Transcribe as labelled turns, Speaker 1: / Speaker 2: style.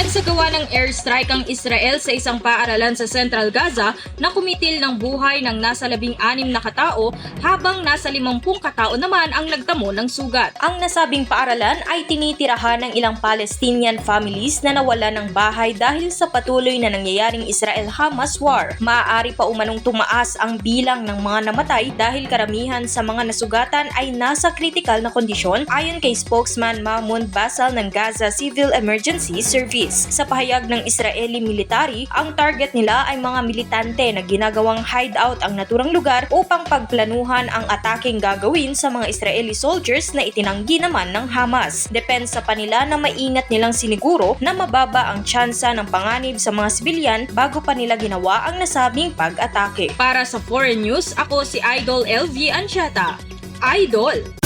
Speaker 1: Nagsagawa ng airstrike ang Israel sa isang paaralan sa Central Gaza na kumitil ng buhay ng nasa labing anim na katao habang nasa limampung katao naman ang nagtamo ng sugat.
Speaker 2: Ang nasabing paaralan ay tinitirahan ng ilang Palestinian families na nawala ng bahay dahil sa patuloy na nangyayaring Israel-Hamas war. Maaari pa umanong tumaas ang bilang ng mga namatay dahil karamihan sa mga nasugatan ay nasa critical na kondisyon ayon kay spokesman Mahmoud Basal ng Gaza Civil Emergency Service. Sa pahayag ng Israeli military, ang target nila ay mga militante na ginagawang hideout ang naturang lugar upang pagplanuhan ang ataking gagawin sa mga Israeli soldiers na itinanggi naman ng Hamas. Depensa pa nila na maingat nilang siniguro na mababa ang tsansa ng panganib sa mga sibilyan bago pa nila ginawa ang nasabing pag-atake.
Speaker 1: Para sa Foreign News, ako si Idol LV Anchata. Idol,